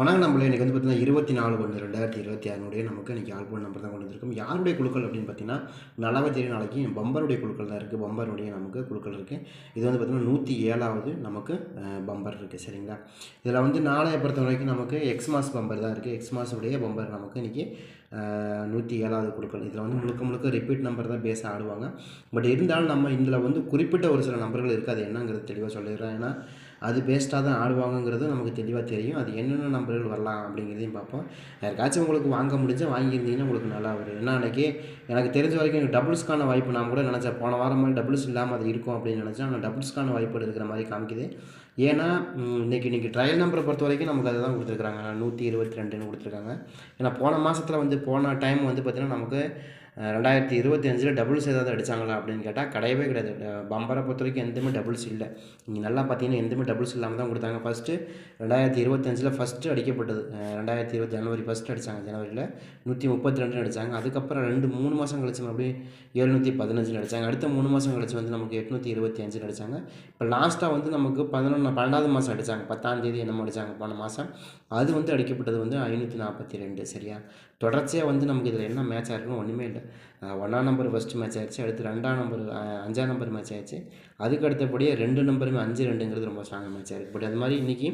வணக்கம் நம்மள இன்றைக்கி வந்து பார்த்தீங்கன்னா இருபத்தி நாலு ஒன்று ரெண்டாயிரத்தி இருபத்தி ஆறுனுடைய நமக்கு இன்றைக்கி ஆல்போன் நம்பர் தான் கொண்டு வந்திருக்கும் யாருடைய குழுக்கள் அப்படின்னு பார்த்தீங்கன்னா நல்லாவே தெரியும் நாளைக்கு பம்பருடைய குழுக்கள் தான் இருக்குது பம்பருடைய நமக்கு குழுக்கள் இருக்குது இது வந்து பார்த்திங்கன்னா நூற்றி ஏழாவது நமக்கு பம்பர் இருக்குது சரிங்களா? இதில் வந்து நாளைய பொறுத்த வரைக்கும் நமக்கு எக்ஸ் மாஸ் பம்பர் தான் இருக்குது எக்ஸ் மாஸுடைய பம்பர் நமக்கு இன்றைக்கி நூற்றி ஏழாவது குழுக்கள். இதில் வந்து முழுக்க முழுக்க ரிப்பீட் நம்பர் தான் பேச ஆடுவாங்க. பட் இருந்தாலும் நம்ம இதில் வந்து குறிப்பிட்ட ஒரு சில நம்பர்கள் இருக்குது அது என்னங்கிறது தெளிவாக சொல்லிடுறேன். ஏன்னா அது பேஸ்டாக தான் ஆடுவாங்கங்கிறது நமக்கு தெளிவாக தெரியும். அது என்னென்ன நம்பர்கள் வரலாம் அப்படிங்கிறதையும் பார்ப்போம். யாருக்காச்சும் உங்களுக்கு வாங்க முடிஞ்சால் வாங்கியிருந்தீங்கன்னா உங்களுக்கு நல்லா வரும். ஏன்னா அன்றைக்கி எனக்கு தெரிஞ்ச வரைக்கும் எனக்கு டபுள்ஸ்க்கான வாய்ப்பு நான் கூட நினச்சேன். போன வாரம் மாதிரி டபுள்ஸ் இல்லாமல் அது இருக்கும் அப்படின்னு நினச்சேன். ஆனால் டபுள்ஸ்க்கான வாய்ப்பு இருக்கிற மாதிரி காமிக்குது. ஏன்னா இன்றைக்கி இன்னைக்கு ட்ரையல் நம்பரை பொறுத்த வரைக்கும் நமக்கு அதை தான் கொடுத்துருக்காங்க நூற்றி இருபத்தி ரெண்டுன்னு கொடுத்துருக்காங்க. ஏன்னா போன மாதத்தில் வந்து போன டைம் வந்து பார்த்திங்கன்னா நமக்கு ரெண்டாயிரத்தி இருபத்தி அஞ்சில் டபுள்ஸ் ஏதாவது அடிச்சாங்களா அப்படின்னு கேட்டால் கிடையவே கிடையாது. பம்பரை பொறுத்த வரைக்கும் எந்தமே டபுள்ஸ் இல்லை. நீங்கள் நல்லா பார்த்தீங்கன்னா எந்தமே டபுள்ஸ் இல்லாமல் தான் கொடுத்தாங்க. ஃபஸ்ட்டு ரெண்டாயிரத்தி இருபத்தஞ்சில் ஃபஸ்ட்டு அடிக்கப்பட்டது. ரெண்டாயிரத்தி இருபது ஜனவரி ஃபஸ்ட்டு அடித்தாங்க ஜனவரியில். நூற்றி முப்பத்தி ரெண்டு அடித்தாங்க அதுக்கப்புறம் ரெண்டு மூணு மாதம் கழிச்சு மறுபடியும் எழுநூற்றி பதினஞ்சில் அடித்தாங்க அடுத்த மூணு மாதம் கழிச்சு வந்து நமக்கு எட்நூற்றி இருபத்தி அஞ்சில் அடித்தாங்க இப்போ லாஸ்ட்டாக வந்து நமக்கு பதினொன்று பன்னெண்டாவது மாதம் அடித்தாங்க பத்தாம் தேதி என்னமோ அடித்தாங்க போன மாதம் அது வந்து அடிக்கப்பட்டது வந்து ஐநூற்றி நாற்பத்தி ரெண்டு. சரியா? தொடர்ச்சியாக வந்து நமக்கு இதில் என்ன மேட்ச் ஆயிருக்குன்னு ஒன்றுமே இல்லை. ஒன்றாம் நம்பர் ஃபஸ்ட்டு மேட்ச் ஆயிடுச்சு அடுத்து ரெண்டாம் நம்பர் அஞ்சாம் நம்பர் மேட்ச் ஆயிடுச்சு அதுக்கு அடுத்தபடியே ரெண்டு நம்பருமே அஞ்சு ரெண்டுங்கிறது ரொம்ப ஸ்ட்ராங்காக மேட்ச் ஆயிருக்கு பட் அது மாதிரி இன்றைக்கி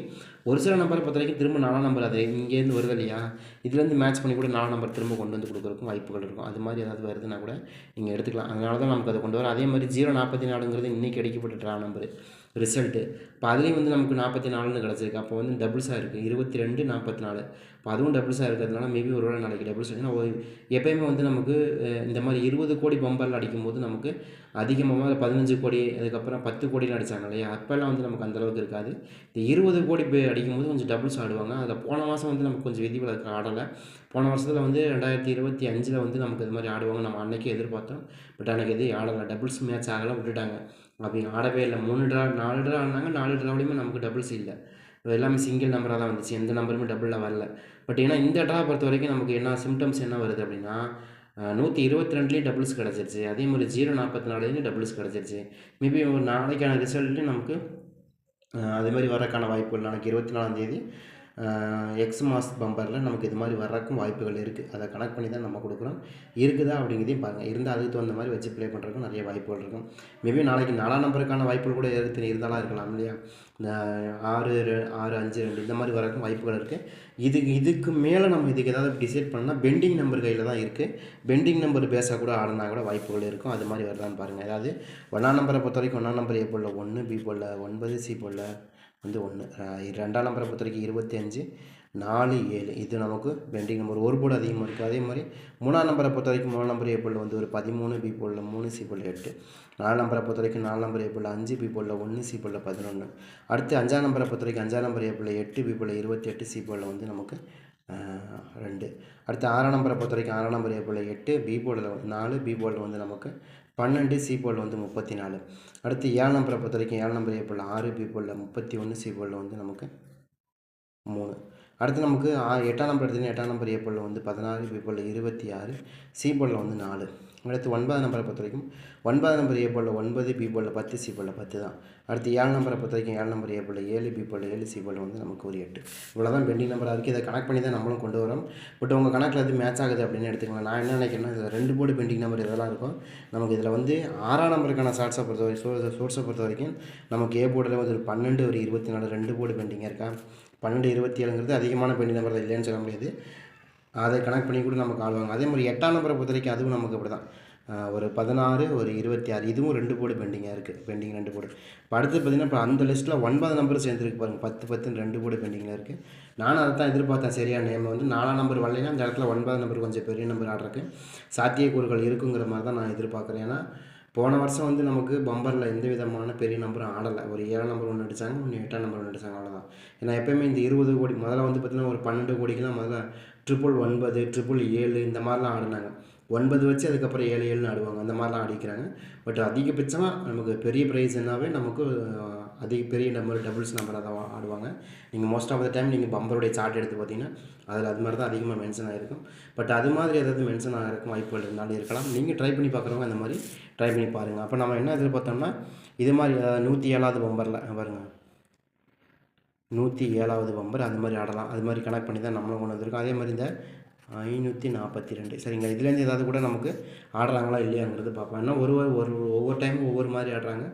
ஒரு சில நம்பரை பொறுத்த வரைக்கும் திரும்ப நாலாம் நம்பர் அது இங்கேருந்து வருது இல்லையா இதுலேருந்து மேட்ச் பண்ணி கூட நாலாம் நம்பர் திரும்ப கொண்டு வந்து கொடுக்குறதுக்கும் வாய்ப்புகள் இருக்கும். அது மாதிரி ஏதாவது வருதுன்னா கூட நீங்கள் எடுத்துக்கலாம். அதனால தான் நமக்கு அதை கொண்டு வரோம் அதே மாதிரி ஜீரோ நாற்பத்தி நாலுங்கிறது இன்றைக்கி அடிக்கப்பட்ட ட்ரா நம்பர் ரிசல்ட்டு இப்போ அதுலேயும் வந்து நமக்கு நாற்பத்தி நாலுன்னு கிடச்சிருக்கு. அப்போ வந்து டபுள்ஸாக இருக்குது இருபத்தி ரெண்டு நாற்பத்தி நாலு. இப்போ அதுவும் டபுள்ஸாக இருக்கிறதுனால மேபி ஒரு வேளை நாளைக்கு டபுள்ஸ் ஏன்னா எப்போயுமே எப்பயுமே வந்து நமக்கு இந்த மாதிரி இருபது கோடி பம்பரில் அடிக்கும்போது நமக்கு அதிகமாக பதினஞ்சு கோடி அதுக்கப்புறம் பத்து கோடியில் அடித்தாங்க இல்லையா? அப்போல்லாம் வந்து நமக்கு அந்தளவுக்கு இருக்காது. இந்த இருபது கோடி போய் அடிக்கும்போது கொஞ்சம் டபுள்ஸ் ஆடுவாங்க. அதில் போன மாதம் வந்து நமக்கு கொஞ்சம் விதிவிலக்கு ஆடலை. போன வருஷத்தில் வந்து ரெண்டாயிரத்தி இருபத்தி அஞ்சில் வந்து நமக்கு இது மாதிரி ஆடுவாங்க நம்ம அன்றைக்கே எதிர்பார்த்தோம். பட் அன்றைக்கி எதுவும் ஆடலை. டபுள்ஸ் மேட்ச் ஆகலாம் விட்டுட்டாங்க. அப்படி ஆடவே இல்லை. மூணு ட்ரா நாலு ட்ரா ஆனாங்க நாலு ட்ராவிலையுமே நமக்கு டபுள்ஸ் இல்லை எல்லாமே சிங்கிள் நம்பராக தான் வந்துச்சு. எந்த நம்பருமே டபுளில் வரல. பட் ஏன்னா இந்த ட்ரா பொறுத்த வரைக்கும் நமக்கு என்ன சிம்டம்ஸ் என்ன வருது அப்படின்னா நூற்றி இருபத்தி ரெண்டுலேயும் டபுள்ஸ் கிடச்சிருச்சு. அதே மாதிரி ஜீரோ நாற்பத்தி நாலுலேயும் டபுள்ஸ் கிடச்சிருச்சு மேபி ஒரு நாளைக்கான ரிசல்ட்டு நமக்கு அதே மாதிரி வரக்கான வாய்ப்புகள். நாளைக்கு இருபத்தி நாலாந்தேதி எக்ஸ் மாஸ் பம்பரில் நமக்கு இது மாதிரி வர்றக்கும் வாய்ப்புகள் இருக்குது அதை கனெக்ட் பண்ணி தான் நம்ம கொடுக்குறோம். இருக்குதா அப்படிங்கிறதையும் பாருங்கள் இருந்தால் அதுக்கு தகுந்த மாதிரி வச்சு ப்ளே பண்ணுறதுக்கும் நிறைய வாய்ப்புகள் இருக்கும். மேபி நாளைக்கு நாலாம் நம்பருக்கான வாய்ப்புகள் கூட இருக்கு இருந்தாலும் இருக்கலாம் இல்லையா? இந்த ஆறு ஆறு அஞ்சு ரெண்டு இந்த மாதிரி வரக்கும் வாய்ப்புகள் இருக்குது இதுக்கு இதுக்கு மேலே நம்ம இதுக்கு ஏதாவது டிசைட் பண்ணால் பெண்டிங் நம்பர் கையில் தான் இருக்குது பெண்டிங் நம்பர் பேஸாக கூட ஆடினா கூட வாய்ப்புகள் இருக்கும். அது மாதிரி வருதான்னு பாருங்கள் அதாவது ஒன்றாம் நம்பரை பொறுத்த வரைக்கும் ஒன்றாம் நம்பர் ஏ போல் ஒன்று பி போடல ஒன்பது சி போடல வந்து ஒன்று ரெண்டாம் நம்பரை பொறுத்த வரைக்கும் இருபத்தி அஞ்சு நாலு ஏழு. இது நமக்கு பெண்டிங் நம்பர். ஒரு போர்டு அதிகமாக இருக்குது அதே மாதிரி மூணாம் நம்பரை பொறுத்த வரைக்கும் மூணு நம்பர் ஏ போல் வந்து ஒரு பதிமூணு பி போலில் மூணு சி போல் எட்டு. நாலு நம்பரை பொறுத்த வரைக்கும் நாலு நம்பர் ஏ போல் அஞ்சு பி போலில் ஒன்று சி போலில் பதினொன்று அடுத்து அஞ்சாம் நம்பரை பொறுத்த வரைக்கும் அஞ்சாம் நம்பர் ஏ போல் எட்டு பி போல் இருபத்தி எட்டு சி போலில் வந்து நமக்கு ரெண்டு. அடுத்து ஆறாம் நம்பரை பொறுத்த வரைக்கும் ஆறாம் நம்பர் ஏ போல் எட்டு பி போர்டில் நாலு பி போர்டில் வந்து நமக்கு பன்னெண்டு சி வந்து முப்பத்தி நாலு அடுத்து ஏழு நம்பரை பொறுத்த வரைக்கும் ஏழு நம்பர் ஏ போல் ஆறு பி முப்பத்தி ஒன்று சி வந்து நமக்கு மூணு. அடுத்து நமக்கு ஆ எட்டாம் நம்பர் எடுத்தீங்கன்னா எட்டாம் நம்பர் ஏ போர்டில் வந்து பதினாறு பி இருபத்தி ஆறு சி வந்து நாலு. அடுத்து ஒன்பதாம் நம்பரை பொறுத்த வரைக்கும் ஒன்பதாம் நம்பர் ஏ போல் ஒன்பது பி போல் பத்து சி போல் பத்து தான். அடுத்து ஏழு நம்பரை பொறுத்த வரைக்கும் ஏழு நம்பர் ஏ போல் ஏழு பி போல் ஏழு சி போல் வந்து நமக்கு ஒரு எட்டு. இவ்வளோ தான் பெண்டிங் நம்பராக இருக்குது இதை கனெக்ட் பண்ணி தான் நம்மளும் கொண்டு வரோம். பட் உங்கள் கணக்கில் அது மேட்ச் ஆகுது அப்படின்னு எடுத்துக்கலாம் நான் என்ன நினைக்கிறேன்னா இதில் ரெண்டு போர்டு பெண்டிங் நம்பர் இதெல்லாம் இருக்கும். நமக்கு இதில் வந்து ஆறாம் நம்பருக்கான ஷார்ட்ஸை பொறுத்த வரைக்கும் சோர்ஸை சோர்ஸை பொறுத்த வரைக்கும் நமக்கு ஏ போர்டில் வந்து ஒரு பன்னெண்டு ஒரு இருபத்தி நாலு ரெண்டு போர்டு பெண்டிங்காக இருக்கா? பன்னெண்டு இருபத்தி ஏழுங்கிறது அதிகமான பெண்டிங் நம்பர் இல்லைன்னு சொல்ல முடியாது. அதை கனெக்ட் பண்ணி கூட நமக்கு ஆடுவாங்க அதே மாதிரி எட்டாம் நம்பரை பொறுத்த வரைக்கும் அதுவும் நமக்கு அப்படி தான் ஒரு பதினாறு ஒரு இருபத்தி ஆறு இதுவும் ரெண்டு போர்டு பெண்டிங்காக இருக்குது பெண்டிங் ரெண்டு போர்டு. இப்போ அடுத்து பார்த்தீங்கன்னா இப்போ அந்த லிஸ்ட்டில் ஒன்பது நம்பர் சேர்ந்துருக்கு பாருங்கள் பத்து பத்துன்னு ரெண்டு போர்டு பெண்டிங்கில் இருக்குது நானும் அதை தான் எதிர்பார்த்தேன். சரியான நேம் வந்து நாலாம் நம்பர் வரலைன்னா அந்த இடத்துல ஒன்பது நம்பர் கொஞ்சம் பெரிய நம்பர் ஆடுறக்கு சாத்தியக்கூறுகள் இருக்குங்கிற மாதிரி தான் நான் எதிர்பார்க்குறேன். ஏன்னா போன வருஷம் வந்து நமக்கு பம்பரில் எந்த விதமான பெரிய நம்பரும் ஆடலை. ஒரு ஏழாம் நம்பர் ஒன்று அடித்தாங்க ஒன்று எட்டாம் நம்பர் ஒன்று அடித்தாங்க அவ்வளோதான் ஏன்னா எப்போயுமே இந்த இருபது கோடி முதல்ல வந்து பார்த்திங்கன்னா ஒரு பன்னெண்டு கோடிக்கெலாம் முதல்ல ட்ரிபிள் ஒன்பது ட்ரிபிள் ஏழு இந்த மாதிரிலாம் ஆடினாங்க. ஒன்பது வச்சு அதுக்கப்புறம் ஏழு ஏழுன்னு ஆடுவாங்க. அந்த மாதிரிலாம் ஆடிக்கிறாங்க. பட் அதிகபட்சமாக நமக்கு பெரிய ப்ரைஸ்னாவே நமக்கு அதிக பெரிய நம்பர் டபுள்ஸ் நம்பராக தான் ஆடுவாங்க. நீங்கள் மோஸ்ட் ஆஃப் த டைம் நீங்கள் பம்பருடைய சார்ட் எடுத்து பார்த்தீங்கன்னா அதில் அது மாதிரி தான் அதிகமாக மென்ஷன் ஆகிருக்கும் பட் அது மாதிரி ஏதாவது மென்ஷன் ஆகிருக்கும் வாய்ப்புகள் இருந்தாலும் இருக்கலாம். நீங்கள் ட்ரை பண்ணி பார்க்குறவங்க அந்த மாதிரி ட்ரை பண்ணி பாருங்கள் அப்போ நம்ம என்ன எதிர்பார்த்தோம்னா இது மாதிரி நூற்றி ஏழாவது பம்பரில் பாருங்கள் நூற்றி ஏழாவது பம்பர் அது மாதிரி ஆடலாம். அது மாதிரி கனெக்ட் பண்ணி தான் நம்மளும் கொண்டு வந்திருக்கோம். அதே மாதிரி இந்த ஐநூற்றி நாற்பத்தி ரெண்டு சரிங்களா? இதுலேருந்து ஏதாவது கூட நமக்கு ஆடுறாங்களா இல்லையாங்கிறது பார்ப்போம். ஏன்னா ஒரு ஒரு ஒரு ஒவ்வொரு டைமும் ஒவ்வொரு மாதிரி ஆடுறாங்க.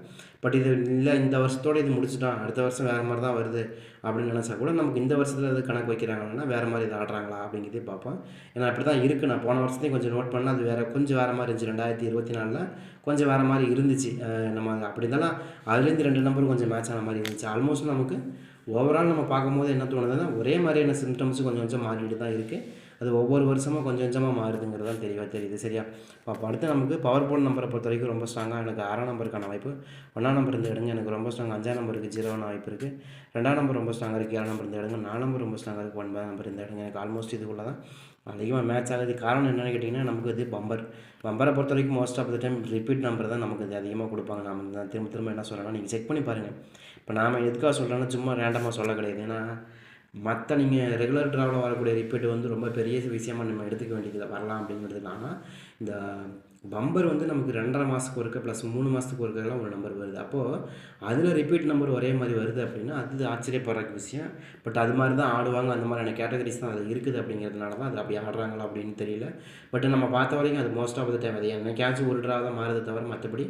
பட் இது இல்லை இந்த வருஷத்தோடு இது முடிச்சுட்டான் அடுத்த வருஷம் வேறு மாதிரி தான் வருது அப்படின்னு நினச்சா கூட நமக்கு இந்த வருஷத்தில் இது கணக்கு வைக்கிறாங்கன்னா வேறு மாதிரி இது ஆடுறாங்களா அப்படிங்கிறதே பார்ப்போம். ஏன்னா அப்படி தான் இருக்குது நான் போன வருஷத்தையும் கொஞ்சம் நோட் பண்ணால் அது வேறு கொஞ்சம் வேறு மாதிரி இருந்துச்சு. ரெண்டாயிரத்தி இருபத்தி நாலில் கொஞ்சம் வேறு மாதிரி இருந்துச்சு. நம்ம அப்படி இருந்தாலும் அதுலேருந்து ரெண்டு நம்பர் கொஞ்சம் மேட்ச் ஆன மாதிரி இருந்துச்சு. ஆல்மோஸ்ட் நமக்கு ஓவரால் நம்ம பார்க்கும்போது என்ன தோணுதுன்னா ஒரே மாதிரியான சிம்டம்ஸ் கொஞ்சம் கொஞ்சம் மாறிட்டு தான் இருக்குது அது ஒவ்வொரு வருஷமும் கொஞ்சம் கொஞ்சமாக மாறுதுங்கிறது தான் தெளிவாக தெரியுது. சரியா? அப்போ அடுத்து நமக்கு பவர் போன் நம்பரை பொறுத்த வரைக்கும் ரொம்ப ஸ்ட்ராங்காக எனக்கு ஆறாம் நம்பருக்கான வாய்ப்பு. ஒன்றாம் நம்பர் இந்த இடங்க எனக்கு ரொம்ப ஸ்ட்ராங் அஞ்சாம் நம்பருக்கு ஜீரோவான வாய்ப்பு இருக்குது ரெண்டாம் நம்பர் ரொம்ப ஸ்ட்ராங்காக இருக்குது ஏழாம் நம்பர் இந்த இடங்க நாலாம் நம்பர் ரொம்ப ஸ்ட்ராங்காக இருக்குது ஒன்பதாம் நம்பர் இந்த இடங்க எனக்கு ஆல்மோஸ்ட் இதுக்குள்ள தான் அதிகமாக மேட்ச் ஆகுது. காரணம் என்னென்னு கேட்டிங்கன்னா நமக்கு இது பம்பர் பம்பரை பொறுத்த வரைக்கும் most of the time repeat number தான் நமக்கு இது அதிகமாக கொடுப்பாங்க. நம்ம திரும்ப திரும்ப என்ன சொல்கிறேன்னா நீங்கள் செக் பண்ணி பாருங்கள் இப்போ நாம் எதுக்காக சொல்கிறேன்னா சும்மா ரேண்டமாக சொல்ல கிடையாது. ஏன்னா மற்ற நீங்கள் ரெகுலர் ட்ராவலில் வரக்கூடிய ரிப்பீட் வந்து ரொம்ப பெரிய விஷயமா நம்ம எடுத்துக்க வேண்டியதில் வரலாம் அப்படிங்கிறது இல்லாமல் இந்த பம்பர் வந்து நமக்கு ரெண்டரை மாதத்துக்கு ஒருக்க ப்ளஸ் மூணு மாதத்துக்கு ஒருக்கெல்லாம் ஒரு நம்பர் வருது. அப்போது அதில் ரிப்பீட் நம்பர் ஒரே மாதிரி வருது அப்படின்னா அது ஆச்சரியப்படுற விஷயம். பட் அது மாதிரி தான் ஆடுவாங்க அந்த மாதிரியான கேட்டகரிஸ் தான் அது இருக்குது அப்படிங்கிறதுனால தான் அது அப்படி ஆடுறாங்களா அப்படின்னு தெரியல. பட் நம்ம பார்த்த வரைக்கும் அது மோஸ்ட் ஆஃப் த டைம் அது. என்னைக்காச்சும் ஒரு ட்ரா தான் மாறுது தவிர மற்றபடி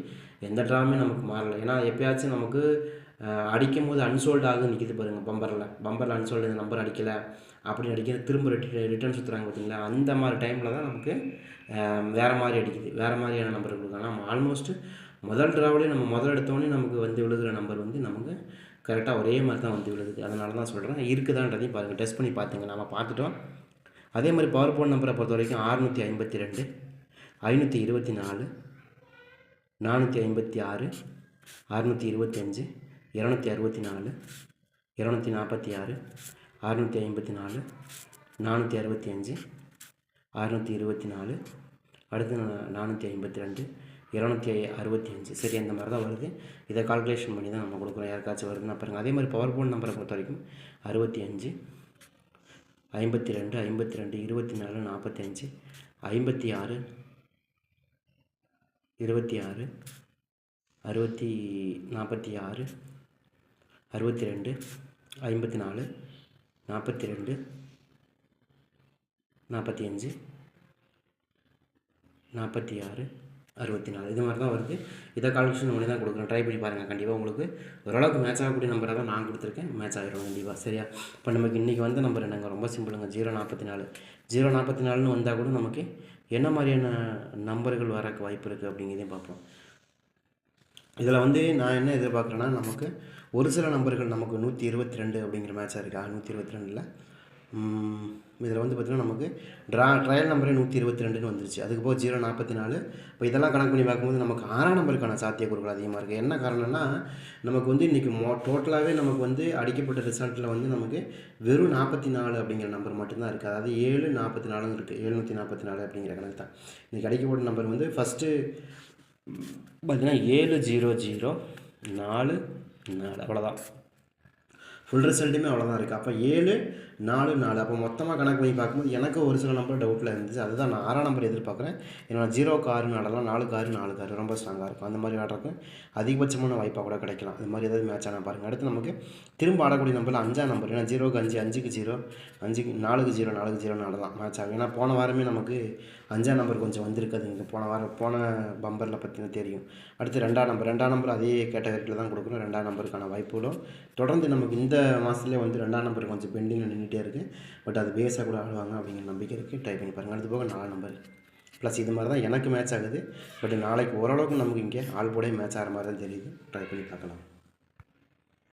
எந்த ட்ராவுமே நமக்கு மாறலை. ஏன்னா எப்பயாச்சும் நமக்கு அடிக்கும் போது அன்சோல்ட் ஆகுது நிற்கிது பாருங்கள் பம்பரில் பம்பரில் அன்சோல்டு இந்த நம்பர் அடிக்கலை. அப்படி அடிக்கிறது திரும்ப ரிட்டர்ன் சுற்றுறாங்க பார்த்தீங்களா அந்த மாதிரி டைமில் தான் நமக்கு வேறு மாதிரி அடிக்குது. வேறு மாதிரியான நம்பர் கொடுக்கலாம் நம்ம ஆல்மோஸ்ட்டு முதல் ட்ராவலே நம்ம முதல் எடுத்தோடனே நமக்கு வந்து விழுகிற நம்பர் வந்து நமக்கு கரெக்டாக ஒரே மாதிரி தான் வந்து விழுது அதனால தான் சொல்கிறேன் இருக்குதான்றதையும் பாருங்கள் டெஸ்ட் பண்ணி பார்த்துங்க நம்ம பார்த்துட்டோம் அதே மாதிரி பவர் போன் நம்பரை பொறுத்த வரைக்கும் அறுநூற்றி ஐம்பத்தி ரெண்டு ஐநூற்றி இருபத்தி நாலு நானூற்றி ஐம்பத்தி ஆறு அறுநூற்றி இருபத்தஞ்சு இரநூத்தி அறுபத்தி நாலு இரநூத்தி நாற்பத்தி ஆறு அறுநூற்றி ஐம்பத்தி நாலு நானூற்றி அறுபத்தி அஞ்சு அறுநூற்றி இருபத்தி நாலு அடுத்து நானூற்றி ஐம்பத்தி ரெண்டு இரநூத்தி அறுபத்தி அஞ்சு. சரி அந்த மாதிரி தான் வருது. இதை கால்குலேஷன் பண்ணி தான் நம்ம கொடுக்குறோம். யாருக்காச்சும் வருதுன்னா பாருங்கள் அதே மாதிரி பவர் போன் நம்பரை பொறுத்த வரைக்கும் அறுபத்தி அஞ்சு ஐம்பத்தி ரெண்டு ஐம்பத்தி ரெண்டு இருபத்தி நாலு நாற்பத்தஞ்சு ஐம்பத்தி ஆறு இருபத்தி ஆறு அறுபத்தி நாற்பத்தி ஆறு அறுபத்தி ரெண்டு ஐம்பத்தி நாலு நாற்பத்தி ரெண்டு நாற்பத்தி அஞ்சு நாற்பத்தி ஆறு அறுபத்தி நாலு இது மாதிரி தான் வருது. இதை கால்குலேஷன் ஒன்று தான் கொடுக்குறேன். ட்ரை பண்ணி பாருங்கள் கண்டிப்பாக உங்களுக்கு ஓரளவுக்கு மேட்ச் ஆகக்கூடிய நம்பரை தான் நான் கொடுத்துருக்கேன். மேட்ச் ஆகிடும் கண்டிப்பாக சரியா? இப்போ நமக்கு இன்றைக்கி வந்த நம்பர் என்னங்க? ரொம்ப சிம்பிளுங்க ஜீரோ நாற்பத்தி நாலு ஜீரோ நாற்பத்தி நாலுன்னு வந்தால் கூட நமக்கு என்ன மாதிரியான நம்பர்கள் வரக்கு வாய்ப்பு இருக்குது அப்படிங்கிறதையும் பார்ப்போம். இதில் வந்து நான் என்ன எதிர்பார்க்குறேன்னா நமக்கு ஒரு சில நம்பர்கள் நமக்கு நூற்றி இருபத்தி ரெண்டு அப்படிங்கிற மேட்சாக இருக்கா. நூற்றி இருபத்தி ரெண்டில் இதில் வந்து பார்த்திங்கன்னா நமக்கு ட்ரா ட்ரையல் நம்பரே நூற்றி இருபத்தி ரெண்டுன்னு வந்துருச்சு. அதுக்கு போக ஜீரோ நாற்பத்தி நாலு இப்போ இதெல்லாம் கணக்கு பண்ணி பார்க்கும்போது நமக்கு ஆறாம் நம்பருக்கான சாத்தியக்கூறுகள் அதிகமாக இருக்குது என்ன காரணம்னா நமக்கு வந்து இன்றைக்கி மோ டோட்டலாகவே நமக்கு வந்து அடிக்கப்பட்ட ரிசல்ட்டில் வந்து நமக்கு வெறும் நாற்பத்தி நாலு அப்படிங்கிற நம்பர் மட்டும்தான் இருக்குது அதாவது ஏழு நாற்பத்தி நாலுன்னு இருக்குது ஏழுநூற்றி நாற்பத்தி நாலு அப்படிங்கிற கணக்கு தான். இன்றைக்கி அடிக்கப்பட்ட நம்பர் வந்து ஃபஸ்ட்டு பார்த்தீங்கன்னா ஏழு ஜீரோ ஜீரோ நாலு நாலு. அவ்வளோதான் ஃபுல் ரிசல்ட்டுமே அவ்வளோதான் இருக்குது அப்போ ஏழு நாலு நாலு. அப்போ மொத்தமாக கணக்கு பண்ணி பார்க்கும்போது எனக்கு ஒரு சில நம்பர் டவுட்டில் இருந்துச்சு. அதுதான் நான் ஆறாம் நம்பர் எதிர்பார்க்குறேன். என்னோட ஜீரோ காரு நாடெல்லாம் நாலு காரு நாலு காரு ரொம்ப ஸ்ட்ராங்காக இருக்கும். அந்த மாதிரி ஆடுறதுக்கு அதிகபட்சமான வாய்ப்பாக கூட கிடைக்கலாம். அது மாதிரி ஏதாவது மேட்ச் ஆனால் பாருங்கள் அடுத்து நமக்கு திரும்ப ஆடக்கூடிய நம்பரில் அஞ்சாம் நம்பர் ஏன்னா ஜீரோக்கு அஞ்சு அஞ்சுக்கு ஜீரோ அஞ்சுக்கு நாலுக்கு ஜீரோ நாலுக்கு ஜீரோன்னு ஆடலாம். மேட்ச் ஆகும். ஏன்னா போன வாரமே நமக்கு அஞ்சாம் நம்பர் கொஞ்சம் வந்திருக்காது இங்கே போன வாரம் போன பம்பரில் பற்றின தெரியும். அடுத்து ரெண்டாம் நம்பர் ரெண்டாம் நம்பர் அதே கேட்டகரியில் தான் கொடுக்குறோம் ரெண்டாம் நம்பருக்கான வாய்ப்புகளும் தொடர்ந்து நமக்கு இந்த மாதத்துலேயே வந்து ரெண்டாம் நம்பர் கொஞ்சம் பெண்டிங்கில் நின்றுட்டே இருக்குது பட் அது பேஸாக கூட ஆடுவாங்க அப்படிங்கிற நம்பிக்கை இருக்குது ட்ரை பண்ணி பாருங்கள் அடுத்து போக நாலு நம்பர். ப்ளஸ் இது மாதிரி தான் எனக்கு மேட்ச் ஆகுது. பட் நாளைக்கு ஓரளவுக்கு நமக்கு இங்கே ஆள் போடே மேட்ச் ஆகிற மாதிரி தான் தெரியுது. ட்ரை பண்ணி பார்க்கலாம்.